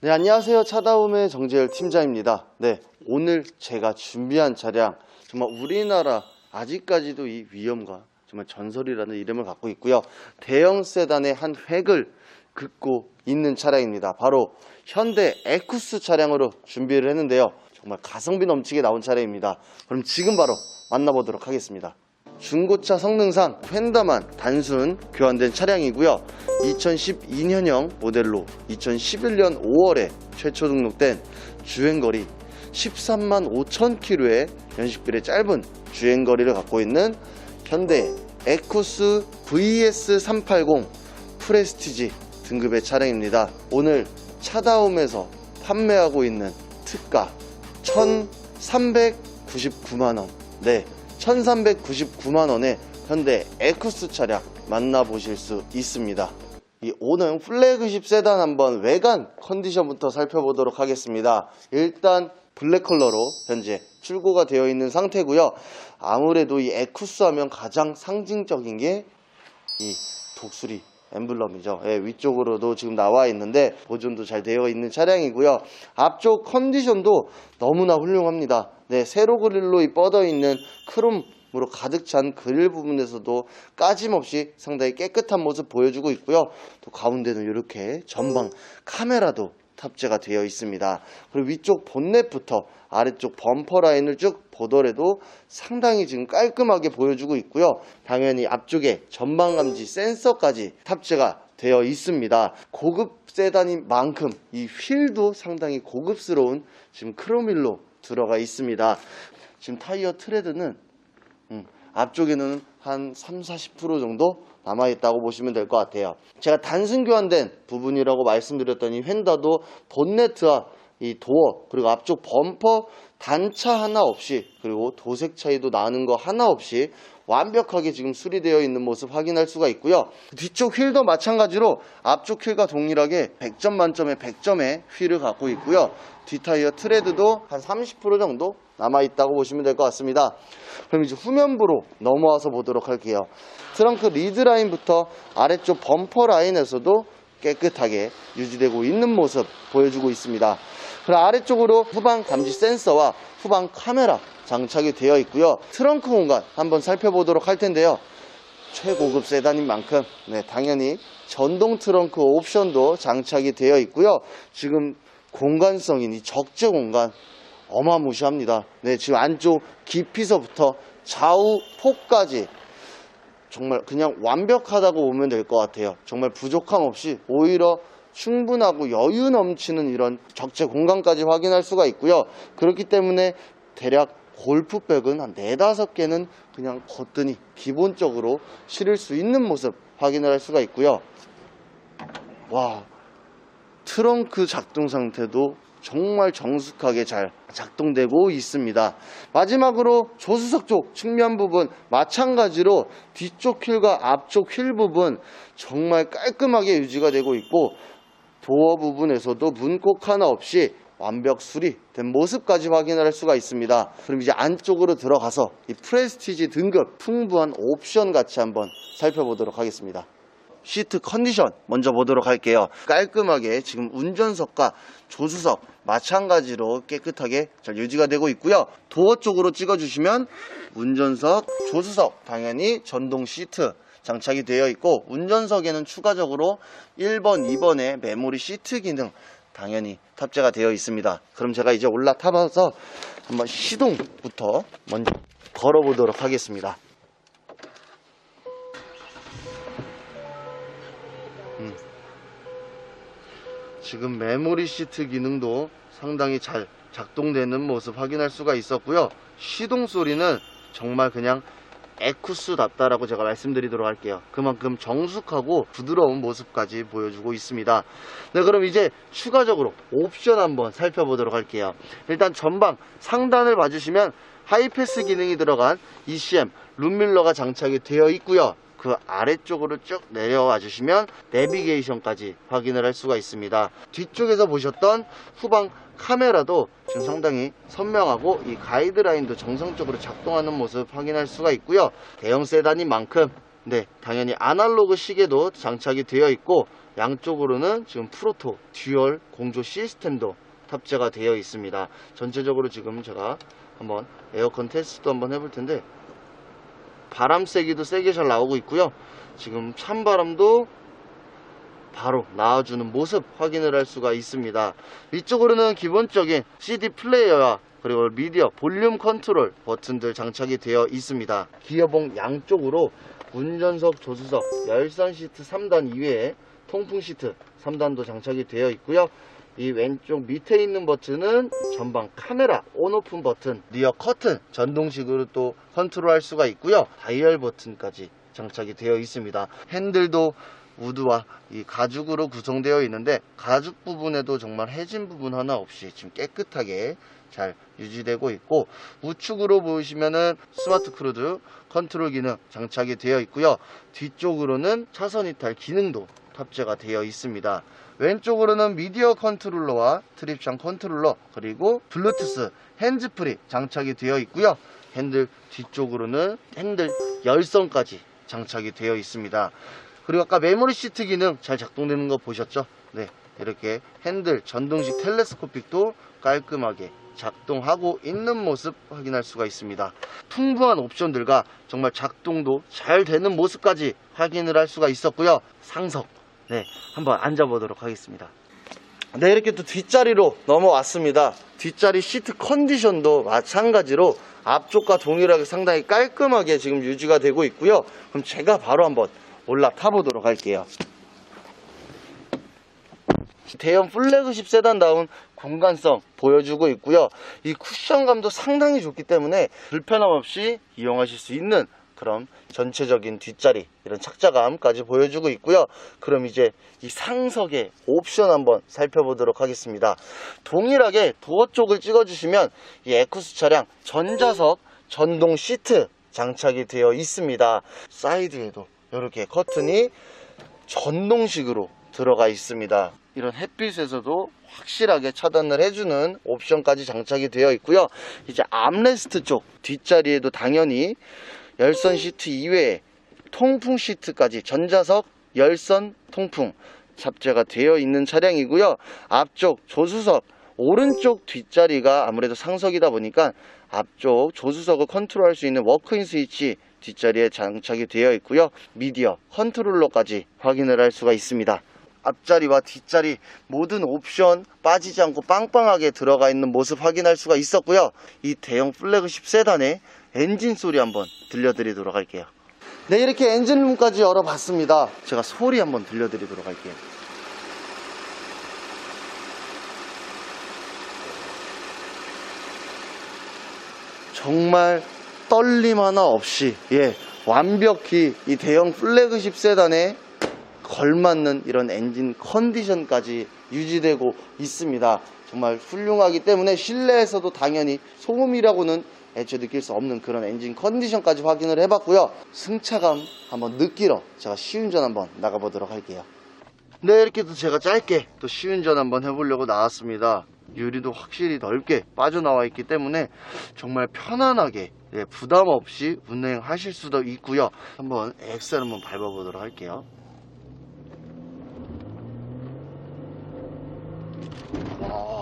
네, 안녕하세요. 차다움의 정재열 팀장입니다. 네, 오늘 제가 준비한 차량, 정말 우리나라 아직까지도 이 위험과 정말 전설이라는 이름을 갖고 있고요. 대형 세단의 한 획을 긋고 있는 차량입니다. 바로 현대 에쿠스 차량으로 준비를 했는데요. 정말 가성비 넘치게 나온 차량입니다. 그럼 지금 바로 만나보도록 하겠습니다. 중고차 성능상 휀다만 단순 교환된 차량이고요. 2012년형 모델로 2011년 5월에 최초 등록된 주행거리 13만 5천 킬로의 연식비의 짧은 주행거리를 갖고 있는 현대 에쿠스 VS380 프레스티지 등급의 차량입니다. 오늘 차다움에서 판매하고 있는 특가 1,399만원. 네, 1,399만원의 현대 에쿠스 차량 만나보실 수 있습니다. 이 오는 플래그십 세단 한번 외관 컨디션부터 살펴보도록 하겠습니다. 일단 블랙 컬러로 현재 출고가 되어 있는 상태고요. 아무래도 이 에쿠스 하면 가장 상징적인 게 이 독수리 엠블럼이죠. 예, 위쪽으로도 지금 나와 있는데 보존도 잘 되어 있는 차량이고요. 앞쪽 컨디션도 너무나 훌륭합니다. 네, 세로 그릴로 이 뻗어 있는 크롬으로 가득 찬 그릴 부분에서도 까짐없이 상당히 깨끗한 모습 보여주고 있고요. 또 가운데는 이렇게 전방 카메라도 탑재가 되어 있습니다. 그리고 위쪽 본넷부터 아래쪽 범퍼 라인을 쭉 보더라도 상당히 지금 깔끔하게 보여주고 있고요. 당연히 앞쪽에 전방 감지 센서까지 탑재가 되어 있습니다. 고급 세단인 만큼 이 휠도 상당히 고급스러운 지금 크로밀로 들어가 있습니다. 지금 타이어 트레드는 음, 앞쪽에는 한 3, 40% 정도 남아있다고 보시면 될 것 같아요. 제가 단순 교환된 부분이라고 말씀드렸던 이 휀다도 본네트와 이 도어 그리고 앞쪽 범퍼 단차 하나 없이 그리고 도색 차이도 나는 거 하나 없이 완벽하게 지금 수리되어 있는 모습 확인할 수가 있고요. 뒤쪽 휠도 마찬가지로 앞쪽 휠과 동일하게 100점 만점에 100점의 휠을 갖고 있고요. 뒷타이어 트레드도 한 30% 정도 남아있다고 보시면 될 것 같습니다. 그럼 이제 후면부로 넘어와서 보도록 할게요. 트렁크 리드 라인부터 아래쪽 범퍼 라인에서도 깨끗하게 유지되고 있는 모습 보여주고 있습니다. 그리고 아래쪽으로 후방 감지 센서와 후방 카메라 장착이 되어 있고요. 트렁크 공간 한번 살펴보도록 할 텐데요. 최고급 세단인 만큼 네, 당연히 전동 트렁크 옵션도 장착이 되어 있고요. 지금 공간성인 이 적재 공간 어마무시합니다. 네, 지금 안쪽 깊이서부터 좌우 폭까지 정말 그냥 완벽하다고 보면 될 것 같아요. 정말 부족함 없이 오히려 충분하고 여유 넘치는 이런 적재 공간까지 확인할 수가 있고요. 그렇기 때문에 대략 골프백은 한 네다섯 개는 그냥 거뜬히 기본적으로 실을 수 있는 모습 확인을 할 수가 있고요. 와, 트렁크 작동 상태도 정말 정숙하게 잘 작동되고 있습니다. 마지막으로 조수석 쪽 측면 부분 마찬가지로 뒤쪽 휠과 앞쪽 휠 부분 정말 깔끔하게 유지가 되고 있고 도어 부분에서도 문콕 하나 없이 완벽 수리된 모습까지 확인할 수가 있습니다. 그럼 이제 안쪽으로 들어가서 이 프레스티지 등급 풍부한 옵션 같이 한번 살펴보도록 하겠습니다. 시트 컨디션 먼저 보도록 할게요. 깔끔하게 지금 운전석과 조수석 마찬가지로 깨끗하게 잘 유지가 되고 있고요. 도어 쪽으로 찍어주시면 운전석, 조수석 당연히 전동 시트 장착이 되어 있고 운전석에는 추가적으로 1번, 2번의 메모리 시트 기능 당연히 탑재가 되어 있습니다. 그럼 제가 이제 올라타봐서 한번 시동부터 먼저 걸어보도록 하겠습니다. 지금 메모리 시트 기능도 상당히 잘 작동되는 모습 확인할 수가 있었고요. 시동 소리는 정말 그냥 에쿠스답다라고 제가 말씀드리도록 할게요. 그만큼 정숙하고 부드러운 모습까지 보여주고 있습니다. 네, 그럼 이제 추가적으로 옵션 한번 살펴보도록 할게요. 일단 전방 상단을 봐주시면 하이패스 기능이 들어간 ECM 룸밀러가 장착이 되어 있고요. 그 아래쪽으로 쭉 내려와 주시면 내비게이션까지 확인을 할 수가 있습니다. 뒤쪽에서 보셨던 후방 카메라도 지금 상당히 선명하고 이 가이드라인도 정상적으로 작동하는 모습 확인할 수가 있고요. 대형 세단인 만큼 네, 당연히 아날로그 시계도 장착이 되어 있고 양쪽으로는 지금 프로토 듀얼 공조 시스템도 탑재가 되어 있습니다. 전체적으로 지금 제가 한번 에어컨 테스트도 한번 해볼 텐데 바람 세기도 세게 잘 나오고 있고요. 지금 찬바람도 바로 나와주는 모습 확인을 할 수가 있습니다. 위쪽으로는 기본적인 CD 플레이어와 그리고 미디어 볼륨 컨트롤 버튼들 장착이 되어 있습니다. 기어봉 양쪽으로 운전석, 조수석, 열선 시트 3단 이외에 통풍 시트 3단도 장착이 되어 있고요. 이 왼쪽 밑에 있는 버튼은 전방 카메라 온오픈 버튼, 리어 커튼 전동식으로 또 컨트롤 할 수가 있고요. 다이얼 버튼까지 장착이 되어 있습니다. 핸들도 우드와 이 가죽으로 구성되어 있는데 가죽 부분에도 정말 해진 부분 하나 없이 지금 깨끗하게 잘 유지되고 있고 우측으로 보시면은 스마트 크루즈 컨트롤 기능 장착이 되어 있고요. 뒤쪽으로는 차선 이탈 기능도 탑재가 되어 있습니다. 왼쪽으로는 미디어 컨트롤러와 트립션 컨트롤러 그리고 블루투스 핸즈프리 장착이 되어 있고요. 핸들 뒤쪽으로는 핸들 열선까지 장착이 되어 있습니다. 그리고 아까 메모리 시트 기능 잘 작동되는 거 보셨죠? 네, 이렇게 핸들 전동식 텔레스코픽도 깔끔하게 작동하고 있는 모습 확인할 수가 있습니다. 풍부한 옵션들과 정말 작동도 잘 되는 모습까지 확인을 할 수가 있었고요. 상석, 네, 한번 앉아보도록 하겠습니다. 네, 이렇게 또 뒷자리로 넘어왔습니다. 뒷자리 시트 컨디션도 마찬가지로 앞쪽과 동일하게 상당히 깔끔하게 지금 유지가 되고 있고요. 그럼 제가 바로 한번 올라타 보도록 할게요. 대형 플래그십 세단다운 공간성 보여주고 있고요. 이 쿠션감도 상당히 좋기 때문에 불편함 없이 이용하실 수 있는 그런 전체적인 뒷자리 이런 착자감까지 보여주고 있고요. 그럼 이제 이 상석의 옵션 한번 살펴보도록 하겠습니다. 동일하게 도어 쪽을 찍어 주시면 이 에쿠스 차량 전자석 전동 시트 장착이 되어 있습니다. 사이드에도 이렇게 커튼이 전동식으로 들어가 있습니다. 이런 햇빛에서도 확실하게 차단을 해주는 옵션까지 장착이 되어 있고요. 이제 암레스트 쪽 뒷자리에도 당연히 열선 시트 이외에 통풍 시트까지 전자석 열선 통풍 탑재가 되어 있는 차량이고요. 앞쪽 조수석 오른쪽 뒷자리가 아무래도 상석이다 보니까 앞쪽 조수석을 컨트롤할 수 있는 워크인 스위치 뒷자리에 장착이 되어 있고요. 미디어 컨트롤러까지 확인을 할 수가 있습니다. 앞자리와 뒷자리 모든 옵션 빠지지 않고 빵빵하게 들어가 있는 모습 확인할 수가 있었고요. 이 대형 플래그십 세단의 엔진 소리 한번 들려드리도록 할게요. 네, 이렇게 엔진룸까지 열어봤습니다. 제가 소리 한번 들려드리도록 할게요. 정말 떨림 하나 없이 예 완벽히 이 대형 플래그십 세단에 걸맞는 이런 엔진 컨디션까지 유지되고 있습니다. 정말 훌륭하기 때문에 실내에서도 당연히 소음이라고는 애초에 느낄 수 없는 그런 엔진 컨디션까지 확인을 해봤고요. 승차감 한번 느끼러 제가 시운전 한번 나가보도록 할게요. 네, 이렇게 또 제가 짧게 또 시운전 한번 해보려고 나왔습니다. 유리도 확실히 넓게 빠져나와 있기 때문에 정말 편안하게 예, 부담 없이 운행하실 수도 있고요. 한번 엑셀 한번 밟아보도록 할게요. 와,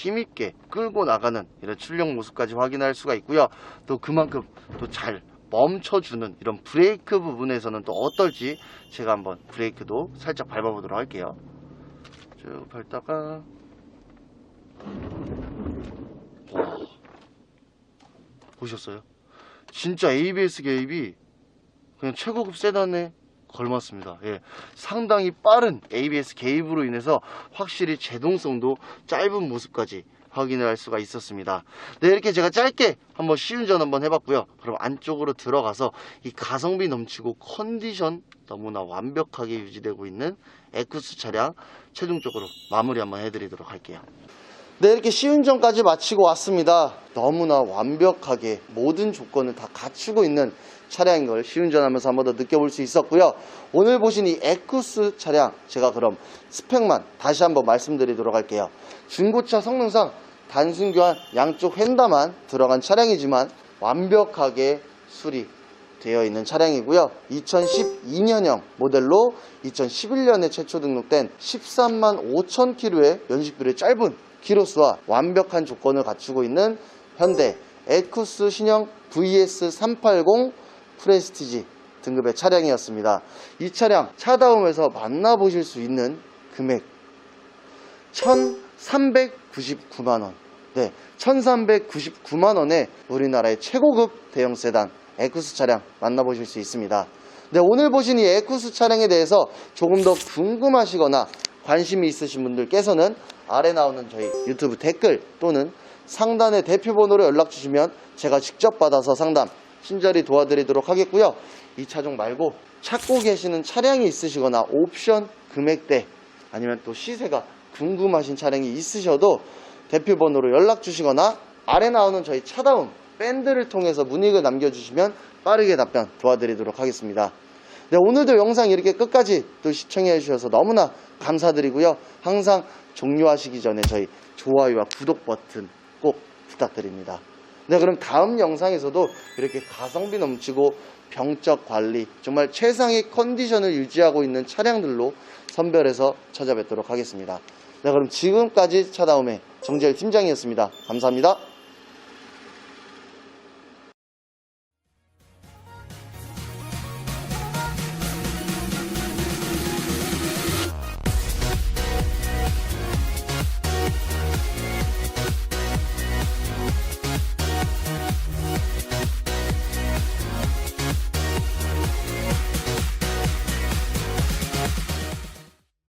힘있게 끌고 나가는 이런 출력 모습까지 확인할 수가 있고요. 또 그만큼 또 잘 멈춰주는 이런 브레이크 부분에서는 또 어떨지 제가 한번 브레이크도 살짝 밟아보도록 할게요. 쭉 밟다가 와, 보셨어요? 진짜 ABS 개입이 그냥 최고급 세단에 걸맞습니다. 예, 상당히 빠른 ABS 개입으로 인해서 확실히 제동성도 짧은 모습까지 확인을 할 수가 있었습니다. 네, 이렇게 제가 짧게 한번 시운전 한번 해봤고요. 그럼 안쪽으로 들어가서 이 가성비 넘치고 컨디션 너무나 완벽하게 유지되고 있는 에쿠스 차량 최종적으로 마무리 한번 해드리도록 할게요. 네, 이렇게 시운전까지 마치고 왔습니다. 너무나 완벽하게 모든 조건을 다 갖추고 있는 차량인 걸 시운전하면서 한 번 더 느껴볼 수 있었고요. 오늘 보신 이 에쿠스 차량, 제가 그럼 스펙만 다시 한번 말씀드리도록 할게요. 중고차 성능상 단순 교환 양쪽 휀다만 들어간 차량이지만 완벽하게 수리 되어 있는 차량이고요. 2012년형 모델로 2011년에 최초 등록된 13만 5천 킬로의 연식비의 짧은 키로수와 완벽한 조건을 갖추고 있는 현대 에쿠스 신형 VS380 프레스티지 등급의 차량이었습니다. 이 차량 차다움에서 만나보실 수 있는 금액 1399만원. 네, 1399만원에 우리나라의 최고급 대형 세단 에쿠스 차량 만나보실 수 있습니다. 네, 오늘 보신 이 에쿠스 차량에 대해서 조금 더 궁금하시거나 관심이 있으신 분들께서는 아래 나오는 저희 유튜브 댓글 또는 상단의 대표 번호로 연락 주시면 제가 직접 받아서 상담 친절히 도와드리도록 하겠고요. 이 차종 말고 찾고 계시는 차량이 있으시거나 옵션 금액대 아니면 또 시세가 궁금하신 차량이 있으셔도 대표 번호로 연락 주시거나 아래 나오는 저희 차다운 밴드를 통해서 문의를 남겨주시면 빠르게 답변 도와드리도록 하겠습니다. 네, 오늘도 영상 이렇게 끝까지 또 시청해 주셔서 너무나 감사드리고요. 항상 종료하시기 전에 저희 좋아요와 구독 버튼 꼭 부탁드립니다. 네, 그럼 다음 영상에서도 이렇게 가성비 넘치고 병적 관리, 정말 최상의 컨디션을 유지하고 있는 차량들로 선별해서 찾아뵙도록 하겠습니다. 네, 그럼 지금까지 차다움의 정재일 팀장이었습니다. 감사합니다.